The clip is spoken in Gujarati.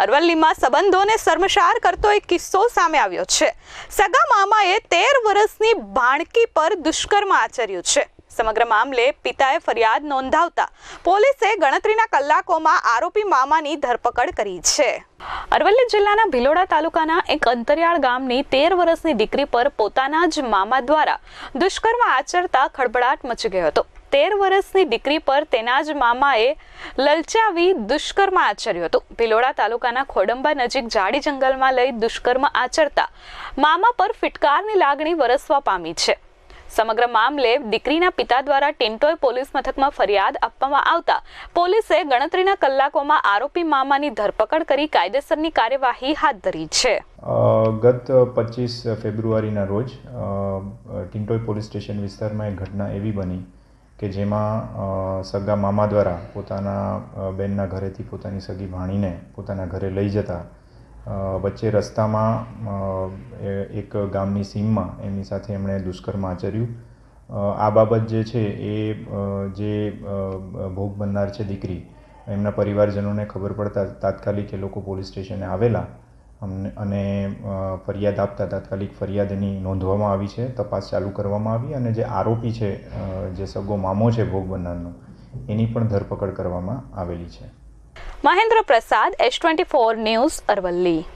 અરવલ્લીમાં સંબંધોને શર્મસાર કરતો એક કિસ્સો સામે આવ્યો છે. સગા મામાએ તેર વર્ષની ભાણકી પર દુષ્કર્મ આચર્યું છે. સમગ્ર મામલે પિતાએ ફરિયાદ નોંધાવતા પોલીસે ગણતરીના કલાકોમાં આરોપી મામાની ધરપકડ કરી છે. અરવલ્લી જિલ્લાના ભિલોડા તાલુકાના એક અંતરિયાળ ગામની તેર વર્ષની દીકરી પર પોતાના જ મામા દ્વારા દુષ્કર્મ આચરતા ખળભળાટ મચી ગયો હતો. તેર વર્ષની દીકરી પર તેના જ મામાએ લલચાવી દુષ્કર્મ આચર્યું હતું. ભિલોડા તાલુકાના ખોડંબા નજીક જાડી જંગલમાં લઈ દુષ્કર્મ આચરતા મામા પર ફિટકારની લાગણી વરસવા પામી છે. સમગ્ર મામલે દીકરીના પિતા દ્વારા ટિન્ટોય પોલીસ મથકમાં ફરિયાદ આપવામાં આવતા પોલીસે ગણતરીના કલાકોમાં આરોપી મામાની ધરપકડ કરી કાયદેસરની કાર્યવાહી હાથ ધરી છે. ગત પચીસ ફેબ્રુઆરીના રોજ ટિન્ટોય પોલીસ સ્ટેશન વિસ્તારમાં એક ઘટના એવી બની કે જેમાં સગા મામા દ્વારા પોતાના બેનના ઘરેથી પોતાની સગી ભાણીને પોતાના ઘરે લઈ જતા વચ્ચે રસ્તામાં એક ગામની સીમમાં એમની સાથે એમણે દુષ્કર્મ આચર્યું. આ બાબત જે છે એ જે ભોગ બનનાર છે દીકરી, એમના પરિવારજનોને ખબર પડતા તાત્કાલિક એ લોકો પોલીસ સ્ટેશને આવેલા. અમને અને ફરિયાદ આપતા તાત્કાલિક ફરિયાદ એની નોંધવામાં આવી છે, તપાસ ચાલુ કરવામાં આવી અને જે આરોપી છે જે સગો મામો છે ભોગ બનનારનો, એની પણ ધરપકડ કરવામાં આવેલી છે. Mahendra Prasad, S twenty four news Aravalli.